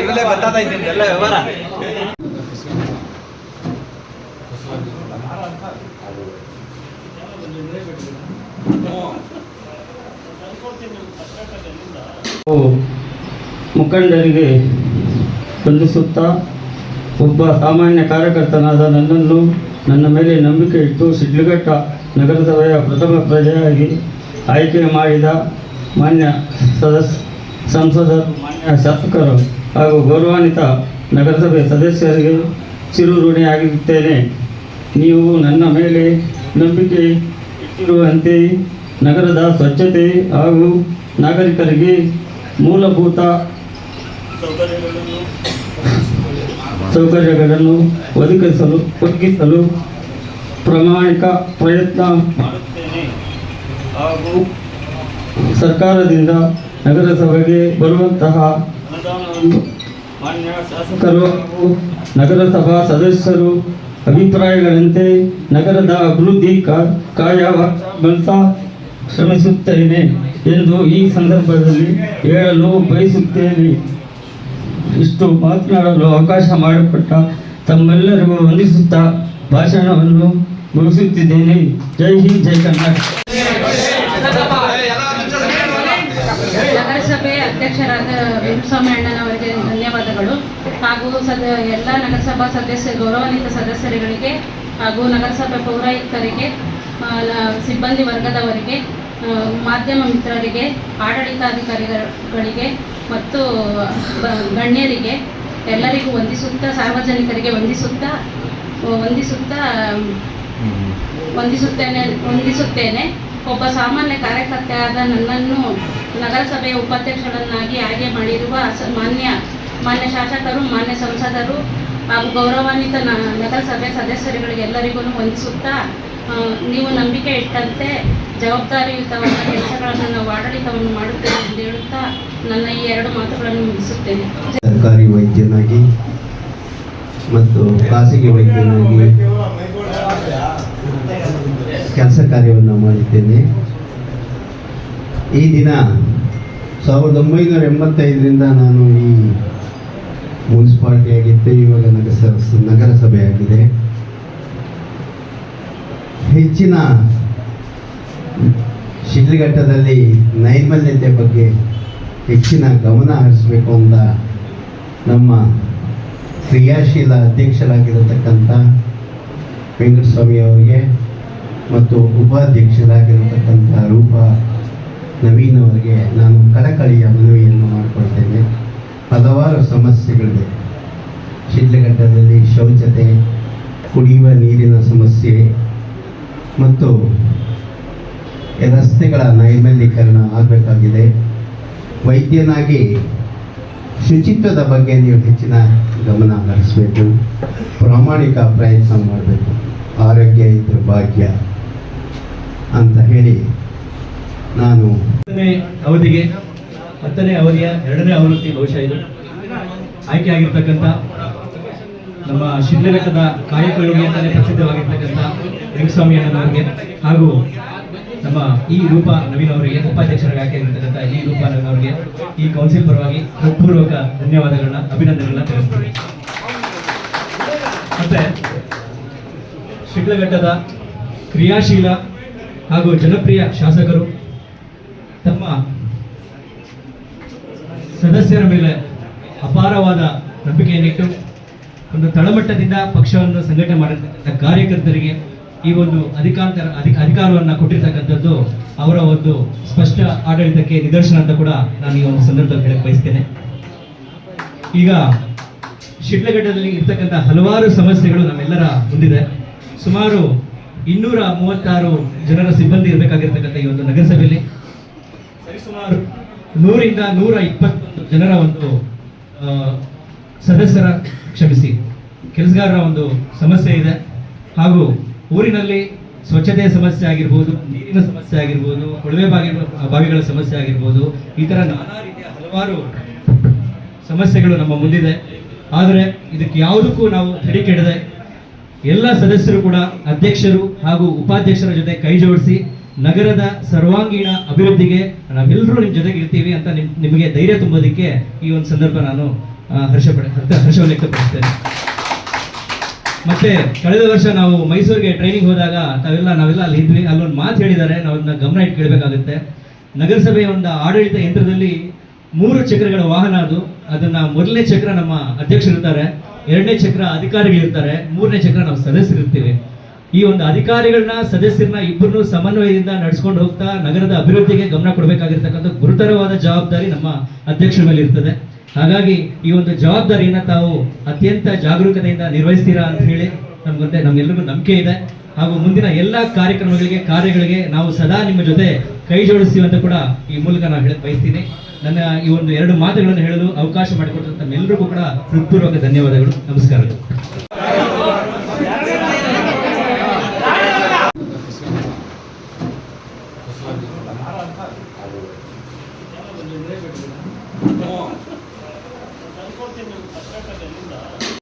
ಇಲ್ಲೇ ಬರ್ತಾ ಇದ್ದೀನಿ ಎಲ್ಲ ವ್ಯವಹಾರ ಮುಖಂಡರಿಗೆ ವಂದಿಸುತ್ತಾ ಒಬ್ಬ ಸಾಮಾನ್ಯ ಕಾರ್ಯಕರ್ತನಾದ ನನ್ನನ್ನು ನನ್ನ ಮೇಲೆ ನಂಬಿಕೆ ಇಟ್ಟು ಶಿಡ್ಲಘಟ್ಟ ನಗರಸಭೆಯ ಪ್ರಥಮ ಪ್ರಜೆಯಾಗಿ ಆಯ್ಕೆ ಮಾಡಿದ ಮಾನ್ಯ ಸದಸ್ಯ ಸಂಸದರು, ಮಾನ್ಯ ಶಾಸಕರು ಹಾಗೂ ಗೌರವಾನ್ವಿತ ನಗರಸಭೆ ಸದಸ್ಯರಿಗೆ ಚಿರು ಋಣಿಯಾಗಿರುತ್ತೇನೆ ನೀವು ನನ್ನ ಮೇಲೆ ನಂಬಿಕೆ ಇಟ್ಟಿರುವಂತೆ ನಗರದ ಸ್ವಚ್ಛತೆ ಹಾಗೂ ನಾಗರಿಕರಿಗೆ ಮೂಲಭೂತ ಸೌಕರ್ಯಗಳನ್ನು ಒದಗಿಸಲು ಒದಗಿಸಲು ಪ್ರಾಮಾಣಿಕ ಪ್ರಯತ್ನ ಮಾಡುತ್ತೇನೆ. ಹಾಗೂ ಸರ್ಕಾರದಿಂದ ನಗರಸಭೆಗೆ ಬರುವಂತಹ ಶಾಸಕರು ಹಾಗೂ ನಗರಸಭಾ ಸದಸ್ಯರು ಅಭಿಪ್ರಾಯಗಳಂತೆ ನಗರದ ಅಭಿವೃದ್ಧಿ ಕಾ- ಕಾಯವಾಗುವಂತ ಶ್ರಮಿಸುತ್ತೇನೆ ಎಂದು ಈ ಸಂದರ್ಭದಲ್ಲಿ ಹೇಳಲು ಬಯಸುತ್ತೇನೆ. ಇಷ್ಟು ಮಾತನಾಡಲು ಅವಕಾಶ ಮಾಡಿಕೊಟ್ಟ ತಮ್ಮೆಲ್ಲರಿಗೂ ವಂದಿಸುತ್ತಾ ಭಾಷಣವನ್ನು ಮುಗಿಸುತ್ತಿದ್ದೇನೆ. ಜೈ ಹಿಂದ್, ಜೈ ಕರ್ನಾಟಕ ಅಧ್ಯಕ್ಷರಾದ ಅಣ್ಣನವರಿಗೆ ಧನ್ಯವಾದಗಳು. ಹಾಗೂ ಸದ ಎಲ್ಲ ನಗರಸಭಾ ಸದಸ್ಯ, ಗೌರವಾನ್ವಿತ ಸದಸ್ಯರುಗಳಿಗೆ ಹಾಗೂ ನಗರಸಭೆ ಪೌರಾಯುಕ್ತರಿಗೆ ಸಿಬ್ಬಂದಿ ವರ್ಗದವರಿಗೆ ಮಾಧ್ಯಮ ಮಿತ್ರರಿಗೆ ಆಡಳಿತಾಧಿಕಾರಿಗಳಿಗೆ ಮತ್ತು ಗಣ್ಯರಿಗೆ ಎಲ್ಲರಿಗೂ ವಂದಿಸುತ್ತಾ ಸಾರ್ವಜನಿಕರಿಗೆ ವಂದಿಸುತ್ತಾ ವಂದಿಸುತ್ತಾ ವಂದಿಸುತ್ತೇನೆ ವಂದಿಸುತ್ತೇನೆ. ಒಬ್ಬ ಸಾಮಾನ್ಯ ಕಾರ್ಯಕರ್ತೆಯಾದ ನನ್ನನ್ನು ನಗರಸಭೆಯ ಉಪಾಧ್ಯಕ್ಷರನ್ನಾಗಿ ಆಯ್ಕೆ ಮಾಡಿರುವ ಮಾನ್ಯ ಮಾನ್ಯ ಶಾಸಕರು ಮಾನ್ಯ ಸಂಸದರು ಹಾಗೂ ಗೌರವಾನ್ವಿತ ನ- ನಗರಸಭೆ ಸದಸ್ಯರುಗಳಿಗೆ ಎಲ್ಲರಿಗೂ ವಂದಿಸುತ್ತಾ ನೀವು ನಂಬಿಕೆ ಇಟ್ಟಂತೆ ಜವಾಬ್ದಾರಿಯುತವಾದ ಕೆಲಸಗಳನ್ನು ನಾವು ಆಡಳಿತವನ್ನು ಮಾಡುತ್ತೇವೆ ಎಂದು ಹೇಳುತ್ತಾ ನನ್ನ ಈ ಎರಡು ಮಾತುಗಳನ್ನು ಮುಗಿಸುತ್ತೇನೆ. ಸರ್ಕಾರಿ ವೈದ್ಯನಾಗಿ ಮತ್ತು ಖಾಸಗಿ ವೈದ್ಯನಾಗಿ ಕೆಲಸ ಕಾರ್ಯವನ್ನು ಮಾಡಿದ್ದೇನೆ. ಈ ದಿನ ಸಾವಿರದ ಒಂಬೈನೂರ ಎಂಬತ್ತೈದರಿಂದ ನಾನು ಈ ಮುನ್ಸಿಪಾಲ್ಟಿ ಆಗಿದ್ದೆ. ಇವಾಗ ನಗರ ನಗರಸಭೆ ಆಗಿದೆ. ಹೆಚ್ಚಿನ ಶಿಡ್ಲಘಟ್ಟದಲ್ಲಿ ನೈರ್ಮಲ್ಯತೆ ಬಗ್ಗೆ ಹೆಚ್ಚಿನ ಗಮನ ಹರಿಸಬೇಕು ಅಂತ ನಮ್ಮ ಕ್ರಿಯಾಶೀಲ ಅಧ್ಯಕ್ಷರಾಗಿರತಕ್ಕಂಥ ವೆಂಕಟಸ್ವಾಮಿ ಅವರಿಗೆ ಮತ್ತು ಉಪಾಧ್ಯಕ್ಷರಾಗಿರತಕ್ಕಂಥ ರೂಪ ನವೀನ್ ಅವರಿಗೆ ನಾನು ಕಳಕಳಿಯ ಮನವಿಯನ್ನು ಮಾಡಿಕೊಳ್ತೇನೆ. ಹಲವಾರು ಸಮಸ್ಯೆಗಳಿದೆ ಶಿಡ್ಲಘಟ್ಟದಲ್ಲಿ ಶೌಚತೆ, ಕುಡಿಯುವ ನೀರಿನ ಸಮಸ್ಯೆ ಮತ್ತು ರಸ್ತೆಗಳ ನೈರ್ಮಲ್ಯೀಕರಣ ಆಗಬೇಕಾಗಿದೆ. ವೈದ್ಯನಾಗಿ ಶುಚಿತ್ವದ ಬಗ್ಗೆ ನೀವು ಹೆಚ್ಚಿನ ಗಮನ ಹರಿಸಬೇಕು. ಪ್ರಾಮಾಣಿಕ ಪ್ರಯತ್ನ ಮಾಡಬೇಕು. ಆರೋಗ್ಯ ಇದ್ರ ಭಾಗ್ಯ ಅಂತ ಹೇಳಿ ನಾನು ಹತ್ತನೇ ಅವಧಿಗೆ, ಹತ್ತನೇ ಅವಧಿಯ ಎರಡನೇ ಆವೃತ್ತಿ ಬಹುಶಃ ಇದು. ಆಯ್ಕೆ ಆಗಿರ್ತಕ್ಕಂಥ ನಮ್ಮ ಶಿಡ್ಲಘಟ್ಟದ ಕಾಯಕಯೋಗಿ ಅಂತಲೇ ಪ್ರಸಿದ್ಧವಾಗಿರ್ತಕ್ಕಂಥ ಲಿಂಗಸ್ವಾಮಿ ಅಣ್ಣನವರಿಗೆ ಹಾಗೂ ನಮ್ಮ ಈ ರೂಪ ನವೀನ್ ಅವರಿಗೆ ಉಪಾಧ್ಯಕ್ಷರಾಗಿ ಆಗಿರ್ತಕ್ಕಂಥ ಈ ರೂಪ ನವೀನ್ ಅವರಿಗೆ ಈ ಕೌನ್ಸಿಲ್ ಪರವಾಗಿ ಹೃತ್ಪೂರ್ವಕ ಧನ್ಯವಾದಗಳನ್ನ, ಅಭಿನಂದನೆಗಳನ್ನ ತಿಳಿಸ್ತೀವಿ ಮತ್ತೆ ಶಿಡ್ಲಘಟ್ಟದ ಕ್ರಿಯಾಶೀಲ ಹಾಗೂ ಜನಪ್ರಿಯ ಶಾಸಕರು, ತಮ್ಮ ಸದಸ್ಯರ ಮೇಲೆ ಅಪಾರವಾದ ನಂಬಿಕೆಯನ್ನಿಟ್ಟು ಒಂದು ತಳಮಟ್ಟದಿಂದ ಪಕ್ಷವನ್ನು ಸಂಘಟನೆ ಮಾಡಿರ್ತಕ್ಕಂಥ ಕಾರ್ಯಕರ್ತರಿಗೆ ಈ ಒಂದು ಅಧಿಕಾಂತರ ಅಧಿಕ ಅಧಿಕಾರವನ್ನು ಕೊಟ್ಟಿರ್ತಕ್ಕಂಥದ್ದು ಅವರ ಒಂದು ಸ್ಪಷ್ಟ ಆಡಳಿತಕ್ಕೆ ನಿದರ್ಶನ ಅಂತ ಕೂಡ ನಾನು ಈ ಒಂದು ಸಂದರ್ಭದಲ್ಲಿ ಹೇಳಕ್ಕೆ ಬಯಸ್ತೇನೆ. ಈಗ ಶಿಡ್ಲಘಟ್ಟದಲ್ಲಿ ಇರ್ತಕ್ಕಂಥ ಹಲವಾರು ಸಮಸ್ಯೆಗಳು ನಮ್ಮೆಲ್ಲರ ಮುಂದಿದೆ. ಸುಮಾರು ಇನ್ನೂರ ಮೂವತ್ತಾರು ಜನರ ಸಿಬ್ಬಂದಿ ಇರಬೇಕಾಗಿರ್ತಕ್ಕಂಥ ಈ ಒಂದು ನಗರಸಭೆಯಲ್ಲಿ ಸರಿಸುಮಾರು ನೂರಿಂದ ನೂರ ಇಪ್ಪತ್ತೊಂದು ಜನರ ಒಂದು ಸದಸ್ಯರ ಕ್ಷಮಿಸಿ. ಕೆಲಸಗಾರರ ಒಂದು ಸಮಸ್ಯೆ ಇದೆ. ಹಾಗೂ ಊರಿನಲ್ಲಿ ಸ್ವಚ್ಛತೆಯ ಸಮಸ್ಯೆ ಆಗಿರ್ಬೋದು, ನೀರಿನ ಸಮಸ್ಯೆ ಆಗಿರ್ಬೋದು, ಕೊಳವೆ ಬಾವಿ ಬಾವಿಗಳ ಸಮಸ್ಯೆ ಆಗಿರ್ಬೋದು, ಈ ಥರ ನಾನಾ ರೀತಿಯ ಹಲವಾರು ಸಮಸ್ಯೆಗಳು ನಮ್ಮ ಮುಂದಿದೆ. ಆದರೆ ಇದಕ್ಕೆ ಯಾವುದಕ್ಕೂ ನಾವು ತಡೆ ಕೆಡದೆ ಎಲ್ಲ ಸದಸ್ಯರು ಕೂಡ ಅಧ್ಯಕ್ಷರು ಹಾಗೂ ಉಪಾಧ್ಯಕ್ಷರ ಜೊತೆ ಕೈ ಜೋಡಿಸಿ ನಗರದ ಸರ್ವಾಂಗೀಣ ಅಭಿವೃದ್ಧಿಗೆ ನಾವೆಲ್ಲರೂ ನಿಮ್ಮ ಜೊತೆಗೆ ಇರ್ತೀವಿ ಅಂತ ನಿಮ್, ನಿಮಗೆ ಧೈರ್ಯ ತುಂಬೋದಕ್ಕೆ ಈ ಒಂದು ಸಂದರ್ಭ ನಾನು ಹರ್ಷ ಹರ್ಷವನ್ನು ಮತ್ತೆ ಕಳೆದ ವರ್ಷ ನಾವು ಮೈಸೂರಿಗೆ ಟ್ರೈನಿಂಗ್ ಹೋದಾಗ ತಾವೆಲ್ಲ ನಾವೆಲ್ಲ ಅಲ್ಲಿ ಇದ್ವಿ. ಅಲ್ಲೊಂದು ಮಾತು ಹೇಳಿದ್ದಾರೆ. ನಾವನ್ನ ಗಮನ ಇಟ್ಟು ಕೇಳಬೇಕಾಗುತ್ತೆ ನಗರಸಭೆಯ ಒಂದು ಆಡಳಿತ ಯಂತ್ರದಲ್ಲಿ ಮೂರು ಚಕ್ರಗಳ ವಾಹನ ಅದು. ಅದನ್ನ ಮೊದಲನೇ ಚಕ್ರ ನಮ್ಮ ಅಧ್ಯಕ್ಷರು ಇರ್ತಾರೆ. ಎರಡನೇ ಚಕ್ರ ಅಧಿಕಾರಿಗಳಿರ್ತಾರೆ ಮೂರನೇ ಚಕ್ರ ನಾವು ಸದಸ್ಯರಿರ್ತೀವಿ ಈ ಒಂದು ಅಧಿಕಾರಿಗಳನ್ನ, ಸದಸ್ಯರನ್ನ ಇಬ್ಬರನ್ನು ಸಮನ್ವಯದಿಂದ ನಡ್ಸ್ಕೊಂಡು ಹೋಗ್ತಾ ನಗರದ ಅಭಿವೃದ್ಧಿಗೆ ಗಮನ ಕೊಡಬೇಕಾಗಿರ್ತಕ್ಕಂಥ ಗುರುತರವಾದ ಜವಾಬ್ದಾರಿ ನಮ್ಮ ಅಧ್ಯಕ್ಷರ ಮೇಲೆ ಇರ್ತದೆ. ಹಾಗಾಗಿ ಈ ಒಂದು ಜವಾಬ್ದಾರಿಯನ್ನ ತಾವು ಅತ್ಯಂತ ಜಾಗರೂಕತೆಯಿಂದ ನಿರ್ವಹಿಸ್ತೀರಾ ಅಂತ ಹೇಳಿ ನಮ್ಗೊಂದೆ ನಮ್ಗೆಲ್ಲರಿಗೂ ನಂಬಿಕೆ ಇದೆ. ಹಾಗೂ ಮುಂದಿನ ಎಲ್ಲ ಕಾರ್ಯಕ್ರಮಗಳಿಗೆ, ಕಾರ್ಯಗಳಿಗೆ ನಾವು ಸದಾ ನಿಮ್ಮ ಜೊತೆ ಕೈ ಜೋಡಿಸ್ತೀವಿ ಅಂತ ಕೂಡ ಈ ಮೂಲಕ ನಾನು ಹೇಳಕ್ ಬಯಸ್ತೀನಿ. ನನ್ನ ಈ ಒಂದು ಎರಡು ಮಾತುಗಳನ್ನು ಹೇಳಲು ಅವಕಾಶ ಮಾಡಿಕೊಟ್ಟಂತ ಎಲ್ಲರಿಗೂ ಕೂಡ ಹೃತ್ಪೂರ್ವಕ ಧನ್ಯವಾದಗಳು. ನಮಸ್ಕಾರಗಳು ಕಳ್ಕೊಳ್ತೀನಿ ನಿಮ್ಮ